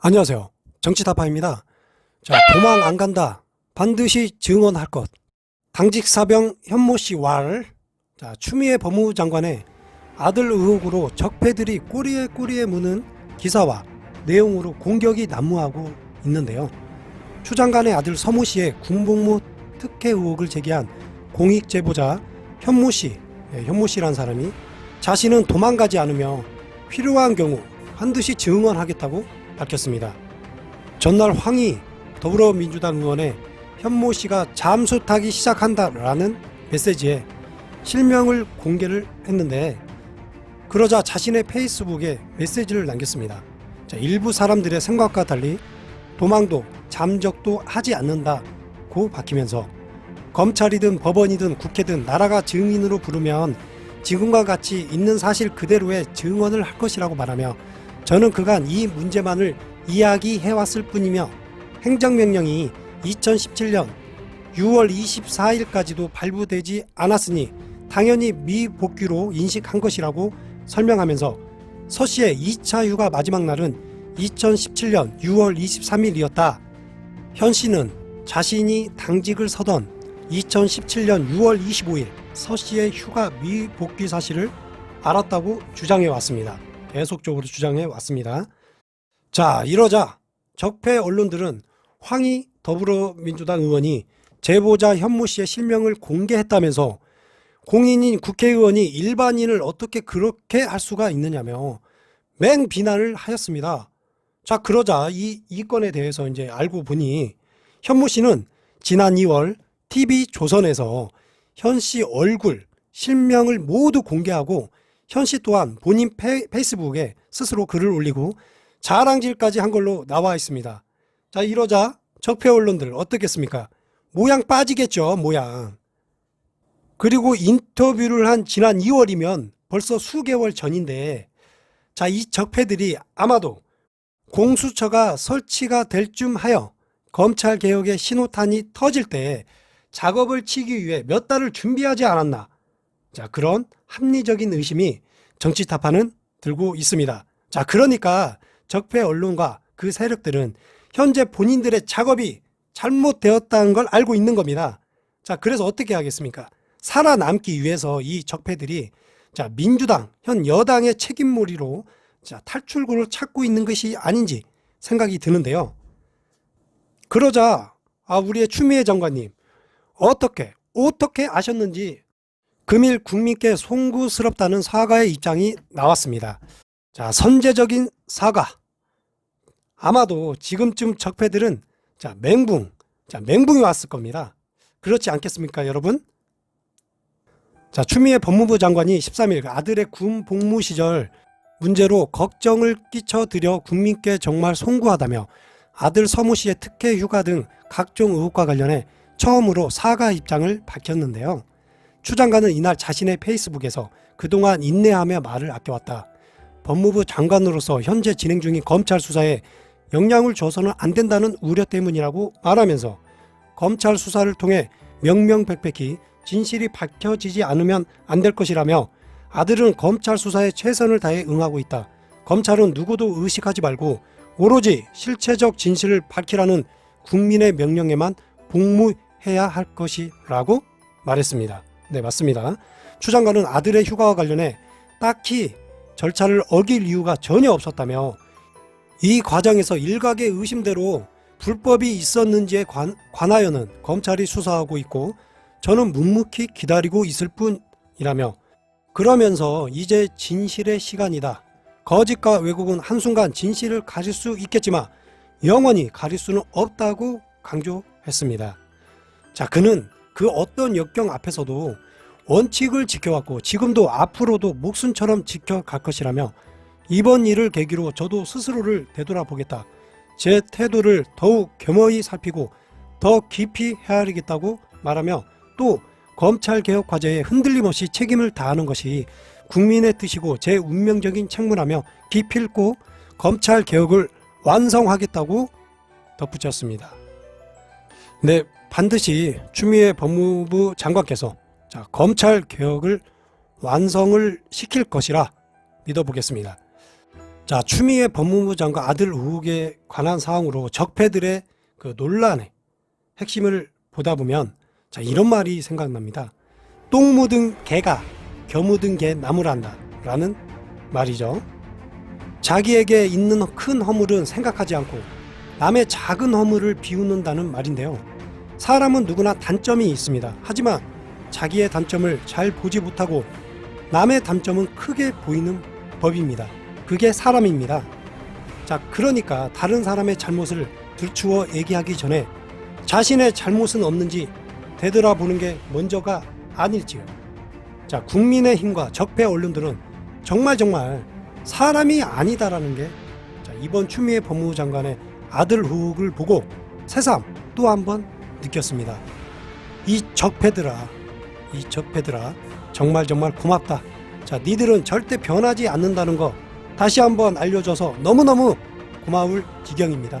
안녕하세요. 정치타파입니다. 자, 도망 안 간다. 반드시 증언할 것. 당직 사병 현모 씨 왈. 자, 추미애 법무부 장관의 아들 의혹으로 적폐들이 꼬리에 꼬리에 무는 기사와 내용으로 공격이 난무하고 있는데요. 추 장관의 아들 서모 씨의 군복무 특혜 의혹을 제기한 공익 제보자 현모 씨, 예, 현모 씨란 사람이 자신은 도망가지 않으며 필요한 경우 반드시 증언하겠다고 밝혔습니다. 전날 황희 더불어민주당 의원의 현모 씨가 잠수 타기 시작한다라는 메시지에 실명을 공개를 했는데 그러자 자신의 페이스북에 메시지를 남겼습니다. 자, 일부 사람들의 생각과 달리 도망도 잠적도 하지 않는다고 밝히면서 검찰이든 법원이든 국회든 나라가 증인으로 부르면 지금과 같이 있는 사실 그대로의 증언을 할 것이라고 말하며 저는 그간 이 문제만을 이야기해왔을 뿐이며 행정명령이 2017년 6월 24일까지도 발부되지 않았으니 당연히 미복귀로 인식한 것이라고 설명하면서 서 씨의 2차 휴가 마지막 날은 2017년 6월 23일이었다. 현 씨는 자신이 당직을 서던 2017년 6월 25일 서 씨의 휴가 미복귀 사실을 알았다고 주장해 왔습니다. 계속적으로 주장해 왔습니다. 자, 이러자 적폐 언론들은 황희 더불어민주당 의원이 제보자 현모 씨의 실명을 공개했다면서 공인인 국회의원이 일반인을 어떻게 그렇게 할 수가 있느냐며 맹 비난을 하였습니다. 자, 그러자 이, 이 건에 대해서 이제 알고 보니 현모 씨는 지난 2월 TV 조선에서 현 씨 얼굴, 실명을 모두 공개하고 현 씨 또한 본인 페, 페이스북에 스스로 글을 올리고 자랑질까지 한 걸로 나와 있습니다. 자, 이러자 적폐 언론들 어떻겠습니까? 모양 빠지겠죠, 모양. 그리고 인터뷰를 한 지난 2월이면 벌써 수개월 전인데, 자, 이 적폐들이 아마도 공수처가 설치가 될 쯤 하여 검찰 개혁의 신호탄이 터질 때 작업을 치기 위해 몇 달을 준비하지 않았나. 자, 그런 합리적인 의심이 정치 타파는 들고 있습니다. 자, 그러니까 적폐 언론과 그 세력들은 현재 본인들의 작업이 잘못되었다는 걸 알고 있는 겁니다. 자, 그래서 어떻게 하겠습니까? 살아남기 위해서 이 적폐들이 자, 민주당, 현 여당의 책임몰이로 자, 탈출구를 찾고 있는 것이 아닌지 생각이 드는데요. 그러자 아, 우리의 추미애 장관님 어떻게 어떻게 아셨는지 금일 국민께 송구스럽다는 사과의 입장이 나왔습니다. 자, 선제적인 사과. 아마도 지금쯤 적폐들은 자, 맹붕. 자, 맹붕이 왔을 겁니다. 그렇지 않겠습니까, 여러분? 자, 추미애 법무부 장관이 13일 아들의 군 복무 시절 문제로 걱정을 끼쳐드려 국민께 정말 송구하다며 아들 서무 씨의 특혜 휴가 등 각종 의혹과 관련해 처음으로 사과 입장을 밝혔는데요. 추 장관은 이날 자신의 페이스북에서 그동안 인내하며 말을 아껴왔다. 법무부 장관으로서 현재 진행 중인 검찰 수사에 영향을 줘서는 안 된다는 우려 때문이라고 말하면서 검찰 수사를 통해 명명백백히 진실이 밝혀지지 않으면 안 될 것이라며 아들은 검찰 수사에 최선을 다해 응하고 있다. 검찰은 누구도 의식하지 말고 오로지 실체적 진실을 밝히라는 국민의 명령에만 복무해야 할 것이라고 말했습니다. 네, 맞습니다. 추 장관은 아들의 휴가와 관련해 딱히 절차를 어길 이유가 전혀 없었다며 이 과정에서 일각의 의심대로 불법이 있었는지에 관, 관하여는 검찰이 수사하고 있고 저는 묵묵히 기다리고 있을 뿐이라며 그러면서 이제 진실의 시간이다. 거짓과 왜곡은 한순간 진실을 가질 수 있겠지만 영원히 가릴 수는 없다고 강조했습니다. 자, 그는 그 어떤 역경 앞에서도 원칙을 지켜왔고 지금도 앞으로도 목숨처럼 지켜갈 것이라며 이번 일을 계기로 저도 스스로를 되돌아보겠다. 제 태도를 더욱 겸허히 살피고 더 깊이 헤아리겠다고 말하며 또 검찰 개혁 과제에 흔들림 없이 책임을 다하는 것이 국민의 뜻이고 제 운명적인 책무라며 기필코 검찰 개혁을 완성하겠다고 덧붙였습니다. 네, 반드시 추미애 법무부 장관께서 자, 검찰 개혁을 완성을 시킬 것이라 믿어보겠습니다. 자, 추미애 법무부 장관 아들 의혹에 관한 사항으로 적폐들의 그 논란의 핵심을 보다 보면 자, 이런 말이 생각납니다. 똥 묻은 개가 겨 묻은 개 나무란다. 라는 말이죠. 자기에게 있는 큰 허물은 생각하지 않고 남의 작은 허물을 비웃는다는 말인데요. 사람은 누구나 단점이 있습니다. 하지만 자기의 단점을 잘 보지 못하고 남의 단점은 크게 보이는 법입니다. 그게 사람입니다. 자, 그러니까 다른 사람의 잘못을 들추어 얘기하기 전에 자신의 잘못은 없는지 되돌아보는 게 먼저가 아닐지요. 자, 국민의 힘과 적폐 언론들은 정말 정말 사람이 아니다라는 게 자, 이번 추미애 법무부 장관의 아들 의혹을 보고 새삼 또 한번 느꼈습니다. 이 적폐들아, 이 적폐들아, 정말 정말 고맙다. 자, 니들은 절대 변하지 않는다는 거 다시 한번 알려줘서 너무너무 고마울 지경입니다.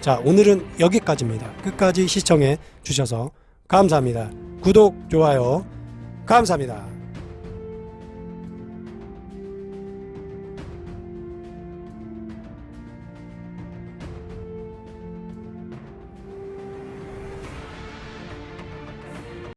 자, 오늘은 여기까지입니다. 끝까지 시청해 주셔서 감사합니다. 구독, 좋아요, 감사합니다.